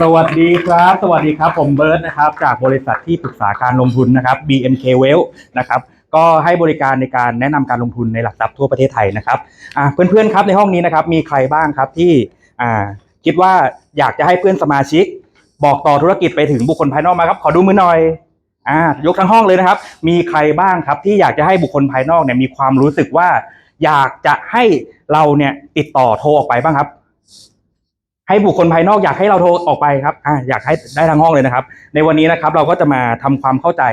สวัสดีครับ สวัสดีครับผมเบิร์ตนะครับ จากบริษัทที่ปรึกษาการลงทุนนะครับ BMK Well นะครับก็ให้บริการในการแนะนำการลงทุนในหลักทรัพย์ทั่วประเทศไทยนะครับอ่าเพื่อนๆครับในห้องนี้นะครับมีใครบ้างครับที่อ่าคิดว่าอยากจะให้เพื่อนสมาชิก บอกต่อธุรกิจไปถึงบุคคลภายนอกมาครับ ขอดูมือหน่อยอ่ายกทั้งห้องเลยนะครับ มีใครบ้างครับที่อยากจะให้บุคคลภายนอกเนี่ยมีความรู้สึกว่า อยากจะให้เราเนี่ยติดต่อโทรออกไปบ้างครับ ให้บุคคลภายนอกอยากให้เราโทรออกไปครับอ่าอยากให้ได้ทั้งห้องเลยนะครับ ในวันนี้นะครับเราก็จะมาทำความเข้าใจ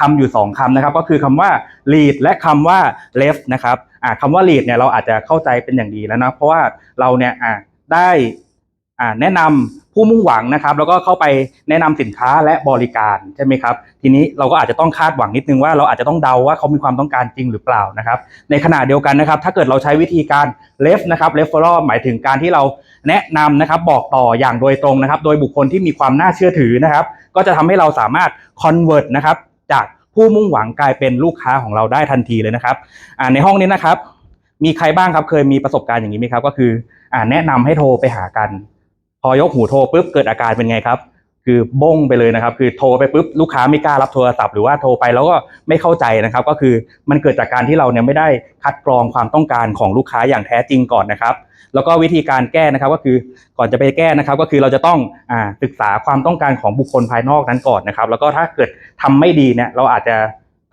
คำอยู่สองคำนะครับ ก็คือคำว่า lead และคำว่า left นะครับอ่าคำว่า lead เนี่ยเราอาจจะเข้าใจเป็นอย่างดีแล้วนะเพราะว่าเราเนี่ยอ่าได้ แนะนำผู้มุ่งหวังนะครับ แล้วก็เข้าไปแนะนำสินค้าและบริการใช่ไหมครับ ทีนี้เราก็อาจจะต้องคาดหวังนิดนึงว่าเราอาจจะต้องเดาว่าเขามีความต้องการจริงหรือเปล่านะครับ ในขณะเดียวกันนะครับ ถ้าเกิดเราใช้วิธีการ left นะครับ referral หมายถึงการที่เราแนะนำนะครับบอกต่ออย่างโดยตรงนะครับ โดยบุคคลที่มีความน่าเชื่อถือนะครับ ก็จะทำให้เราสามารถ convert นะครับจากผู้มุ่งหวังกลายเป็นลูกค้าของเราได้ทันทีเลยนะครับในห้องนี้นะครับ มีใครบ้างครับเคยมีประสบการณ์อย่างนี้ไหมครับ ก็คืออแนะนำให้โทรไปหากัน พอยกหูโทรปุ๊บเกิดอาการเป็นไงครับ คือบ้งไปเลยนะครับ คือโทรไปปุ๊บลูกค้าไม่กล้ารับโทรศัพท์หรือว่าโทรไปแล้วก็ไม่เข้าใจนะครับ ก็คือมันเกิดจากการที่เราเนี่ยไม่ได้คัดกรองความต้องการของลูกค้าอย่างแท้จริงก่อนนะครับ แล้วก็วิธีการแก้นะครับก็คือก่อนจะไปแก้นะครับ ก็คือเราจะต้องอ่าศึกษาความต้องการของบุคคลภายนอกนั้นก่อนนะครับ แล้วก็ถ้าเกิดทำไม่ดีเนี่ยเราอาจจะ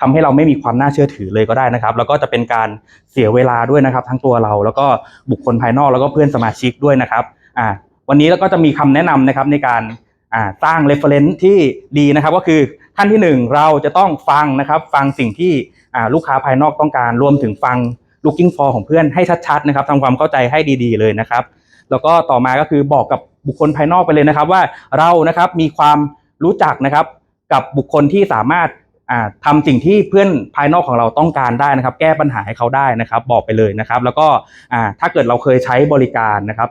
ทำให้เราไม่มีความน่าเชื่อถือเลยก็ได้นะครับ แล้วก็จะเป็นการเสียเวลาด้วยนะครับ ทั้งตัวเราแล้วก็บุคคลภายนอกแล้วก็เพื่อนสมาชิกด้วยนะครับอ่า วันนี้เราก็จะมีคำแนะนำนะครับในการสร้าง reference ที่ดีนะครับ ก็คือขั้นที่หนึ่งเราจะต้องฟังนะครับ ฟังสิ่งที่ลูกค้าภายนอกต้องการรวมถึงฟัง looking for ของเพื่อนให้ชัดๆนะครับทำความเข้าใจให้ดีๆเลยนะครับ แล้วก็ต่อมาก็คือบอกกับบุคคลภายนอกไปเลยนะครับ ว่าเรานะครับมีความรู้จักนะครับกับบุคคลที่สามารถอ่าทำสิ่งที่เพื่อนภายนอกของเราต้องการได้นะครับ แก้ปัญหาให้เขาได้นะครับ บอกไปเลยนะครับ แล้วก็ถ้าเกิดเราเคยใช้บริการนะครับ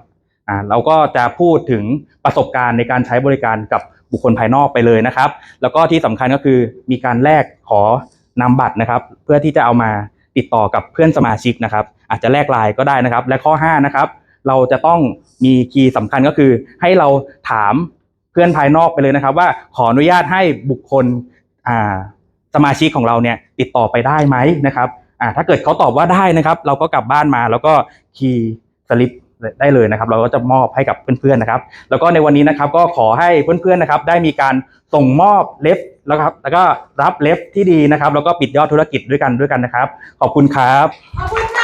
อ่าเราก็จะพูดถึงประสบการณ์ในการใช้บริการกับบุคคลภายนอกไปเลยนะครับ แล้วก็ที่สำคัญก็คือมีการแลกขอนำบัตรนะครับ เพื่อที่จะเอามาติดต่อกับเพื่อนสมาชิกนะครับ อาจจะแลกไลน์ก็ได้นะครับ และข้อ 5 นะครับ เราจะต้องมีคีย์สำคัญก็คือ ให้เราถามเพื่อนภายนอกไปเลยนะครับ ว่าขออนุญาตให้บุคคลอ่าสมาชิกของเราเนี่ยติดต่อไปได้ไหมนะครับอ่าถ้าเกิดเขาตอบว่าได้นะครับ เราก็กลับบ้านมาแล้วก็คีย์สลิป ได้เลยนะครับ เราก็จะมอบให้กับเพื่อนๆนะครับ แล้วก็ในวันนี้นะครับก็ขอให้เพื่อนๆนะครับ ได้มีการส่งมอบเล็บแล้วครับ แล้วก็รับเล็บที่ดีนะครับ แล้วก็ปิดยอดธุรกิจด้วยกันด้วยกันนะครับ ขอบคุณครับขอบคุณ